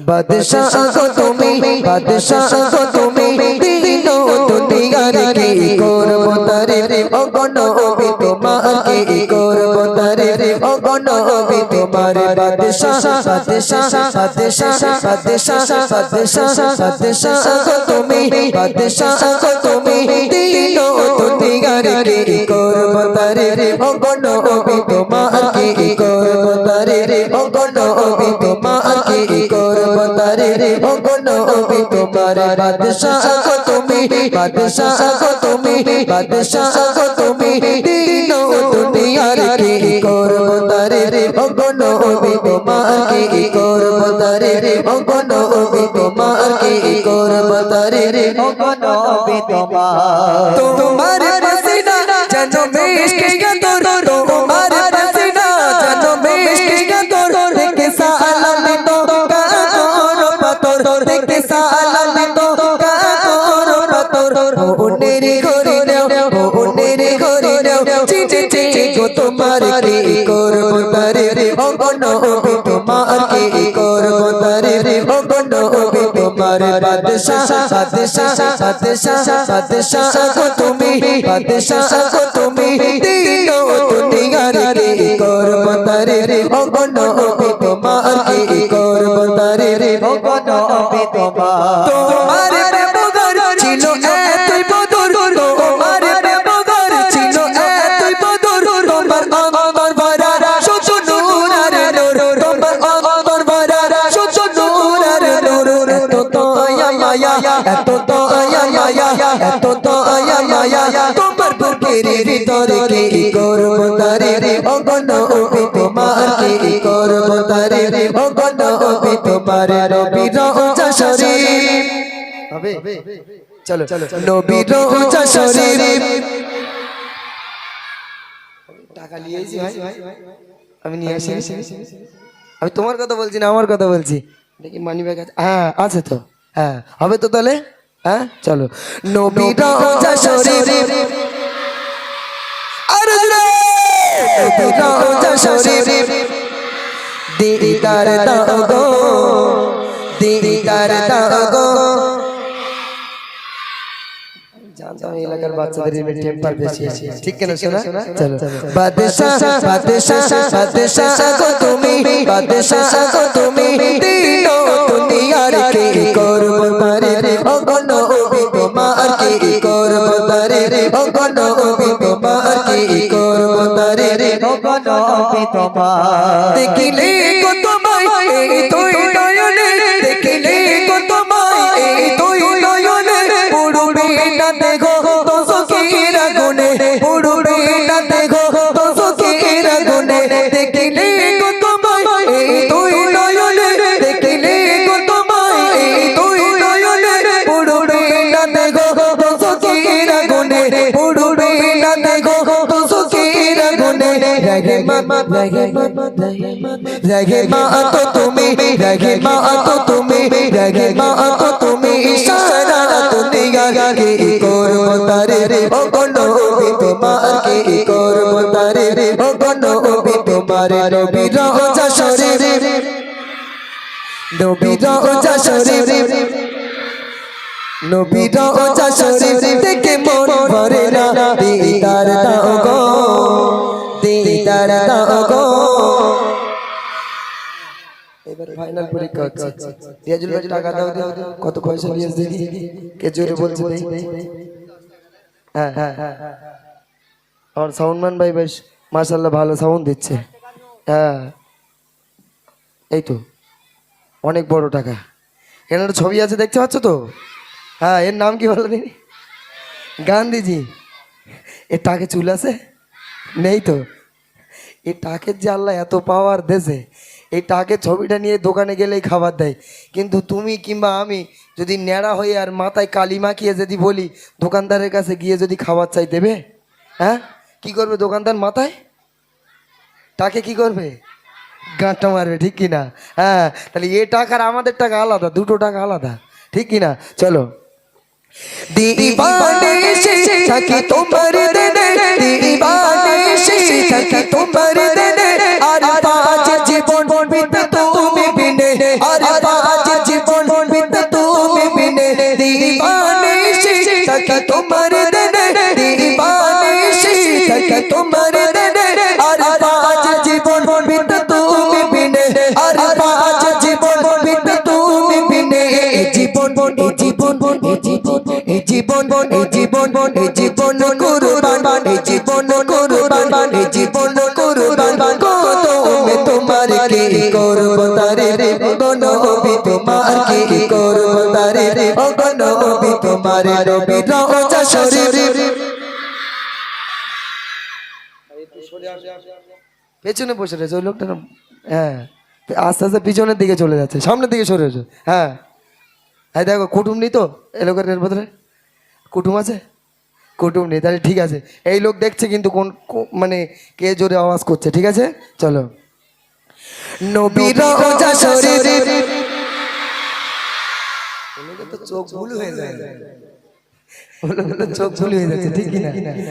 বাদশাহ তুমি বাদশাহ তুমি, দিন দিন দুনিয়ার কি করব তারে? ও গণ ওবি তোমার করব কি করব তারে ও গণ ওবি তোমার বাদশাহ তুমি বাদশাহ তুমি বাদশাহ তুমি। দিন দুনিয়ার কি করব তারে ও গণ ওবি তোমার কি করব তারে ও গণ ওবি তোমার কি করব তারে ও গণ ওবি তোমার। তোমার পসিনা জানো মেশকে ও গণ ওবি তোমার বাদশাহ গো গো কি করব তারে ছিল ভিতরে কি করব তারে? ও গণ ওবি তোমার কি করব তারে? ও গণ ওবি তোমার রোজা শরীফ। হবে। চলো নবী রোজা টাকা নিয়ে এসেছি ভাই। আমি নিয়ে আসি। আমি তোমার কথা বলছি না আমার কথা বলছি। দেখি মানি ব্যাগ আছে। হ্যাঁ আছে তো। হ্যাঁ হবে তো তাহলে? হ্যাঁ চলো। নবী রোজা দিদার দাও দিদার দাও গো জানতাম এই এলাকার বাচ্চাদের টেম্পার বেশি ঠিক কেন শোনা চলো। বাদশাহ বাদশাহ বাদশাহ গো তুমি বাদশাহ গো তুমি দিন দুনিয়ার দেখিলে গো গুনে রহে মা রহে মা রহে মা তো তুমি রহে মা তো তুমি রহে মা তো তুমি ইশারা দুনিয়া কি করব তারে ও গণ ওবি তোমার কি করব তারে ও গণ ওবি তোমার নবী রোজা শরীফ নবী রোজা শরীফ নবী রোজা শরীফ দেখে মন ভরে না দিদার দাও গো দিদার দাও গো এবার ফাইনাল পরীক্ষা হচ্ছে। রিয়াজুল ভাই টাকা দাও দাও কত পয়সা নিয়ে দেখি। কে জোরে বলছে দেখি হ্যাঁ হ্যাঁ হ্যাঁ আমার সাউন্ডম্যান ভাই বেশ মার্শাল্লাহ ভালো সাউন্ড দিচ্ছে। হ্যাঁ। এই তো অনেক বড় টাকা। এখানে একটা ছবি আছে দেখতে পাচ্ছ তো? হ্যাঁ এর নাম কি বলো দিনি? গান্ধীজি। এর টাকে চুল আছে? নেই তো। এই টাকের যে আল্লাহ এত পাওয়ার দেশে এই টাকের ছবিটা নিয়ে দোকানে গেলেই খাবার দেয়। কিন্তু তুমি কিংবা আমি যদি ন্যাড়া হয়ে আর মাথায় কালি মাখিয়ে যদি বলি, দোকানদারের কাছে গিয়ে যদি খাবার চাই দেবে? হ্যাঁ? কি করবে দোকানদার মাথায়? টাকে কি করবে? গাঁটটা মারবে, ঠিক কিনা? হ্যাঁ তাহলে এ টাকার আমাদের টাকা আলাদা, দুটো টাকা আলাদা, ঠিক কিনা? চলো। दीवाने से सखी तो मर देने दीवाने से सखी तो मर देने अरे पाँच जीवन बित तुम बिने अरे पाँच जीवन बित तुम बिने दीवाने से सखी तो मर देने दीवाने से सखी तो मर देने अरे पाँच जीवन बित तुम बिने अरे पाँच जीवन बित तुम बिने जीवन जीवन পেছনে বসে রয়েছে, ওই লোকটা না- হ্যাঁ। আস্তে আস্তে পিছনের দিকে চলে যাচ্ছে, সামনের দিকে সরে হ্যাঁ। হ্যাঁ দেখো কুটুম নেই তো কুটুম আছে? কুটুম নেই তাহলে ঠিক আছে। এই লোক দেখছে কিন্তু কোন মানে কে জোরে আওয়াজ করছে ঠিক আছে? চলো। নবীর ওগুলো তো চোখ ভুল হয়ে যায়। চোখ ভুল হয়ে যাচ্ছে ঠিক কি না?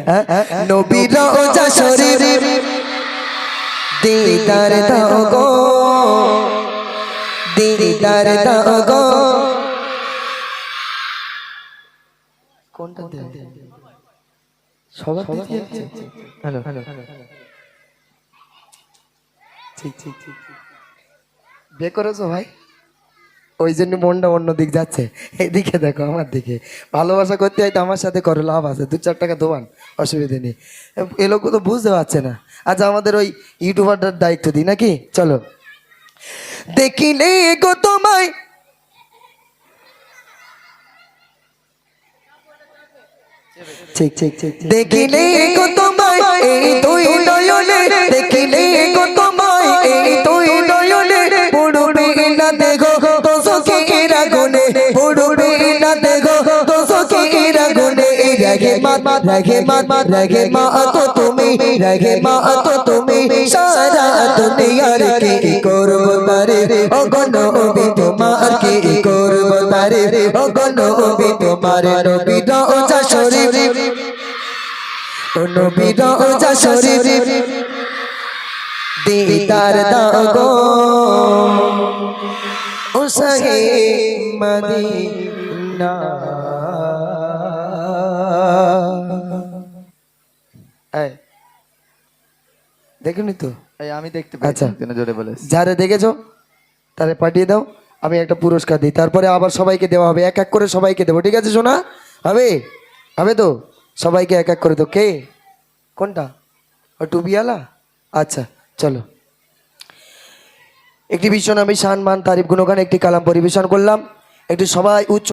হ্যাঁ? নবীর রওজা শরীফ। দিদার দাও গো দিদার দাও গো কোনটা দেব? সবার দিতে যাচ্ছে হ্যালো হ্যালো ঠিক ঠিক ঠিক বে করেছ ভাই? ওই জন্য মনটা অন্য দিক যাচ্ছে। এদিকে দেখো আমার দিকে। ভালোবাসা করতে হয় তো আমার সাথে করে লাভ আছে। দু চার টাকা দোবান অসুবিধে নেই। এ লোক তো বুঝতে পারছে না। আচ্ছা আমাদের ওই ইউটিউবারটার দায়িত্ব দিই নাকি? চলো। দেখিলে গো তোমায় ঠিক ঠিক ঠিক দেখিলে গো তোমায় এই তুই নয়নে দেখিলে গো তোমায় এই তুই নয়নে, পড়বে না দেখো তো সখীরা গুনে পড়বে না দেখো রাগে মা রাগে মা রাগে মা তো তুমি রাগে মা তো তুমি, সারা দুনিয়ার কি করব তারে? ও গণ ওবি তোমার কি করব তারে? ও গণ ওবি তোমার নবী রওজা শরীফ। ও নবী রওজা শরীফ। দিদার দাও গো। ও সহে মদিনা। দেখুনি তো? আমি দেখতে আচ্ছা। জোরে বলে যারা দেখেছ তারে পাঠিয়ে দাও আমি একটা পুরস্কার দিই। তারপরে আবার সবাইকে দেওয়া হবে এক এক করে সবাইকে দেবো। ঠিক আছে শোনা হবে? হবে তো? সবাইকে এক এক করে দেবো। কে? কোনটা? ও টুবিয়ালা আচ্ছা চলো। একটি বিশ্বনবী শান মান তারিফ গুণগান একটি কালাম পরিবেশন করলাম। একটু সবাই উচ্চ